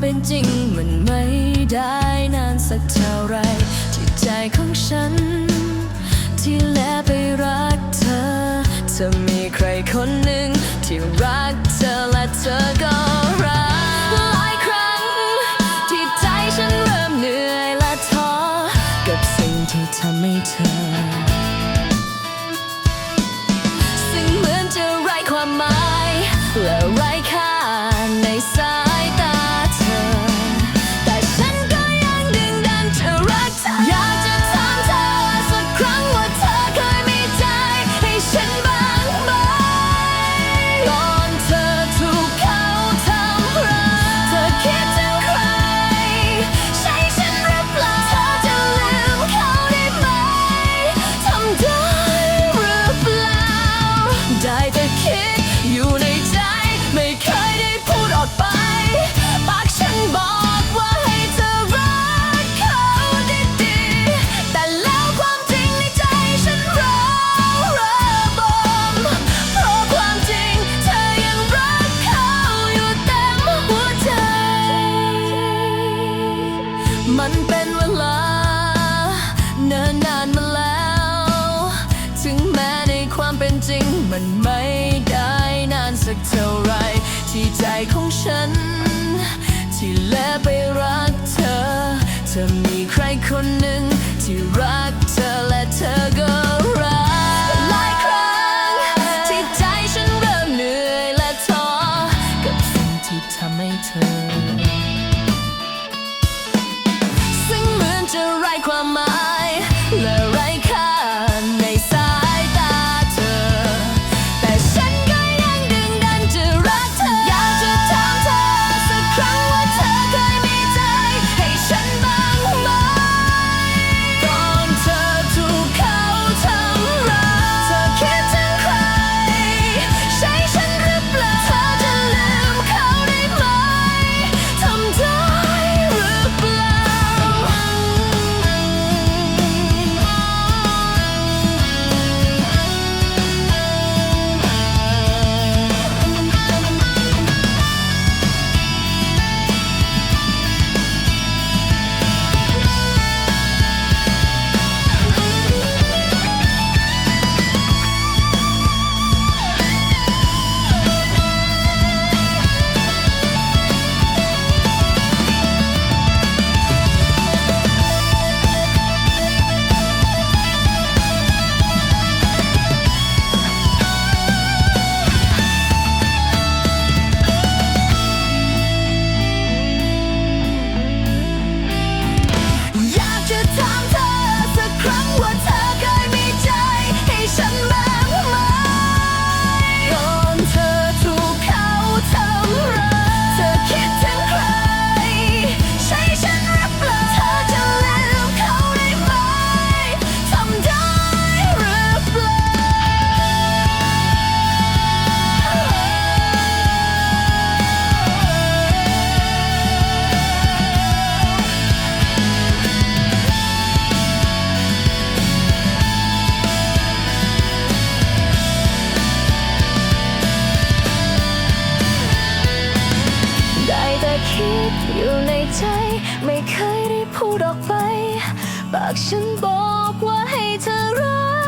เป็นจริงมันไม่ได้นานสักเท่าไร ที่ใจของฉัน ที่แลไปรักเธอจะมีใครคนหนึ่งที่รักเธอและเธอก็ มันเป็นเวลา เนิ่นนานมาแล้ว ถึงแม้ในความเป็นจริง มันไม่ได้นานสักเท่าไร ที่ใจของฉัน ที่แลไปรักเธอ เธอมีใครคนหนึ่งที่รัก คิดอยู่ในใจ ไม่เคยได้พูดออกไป ปากฉันบอกว่าให้เธอรัก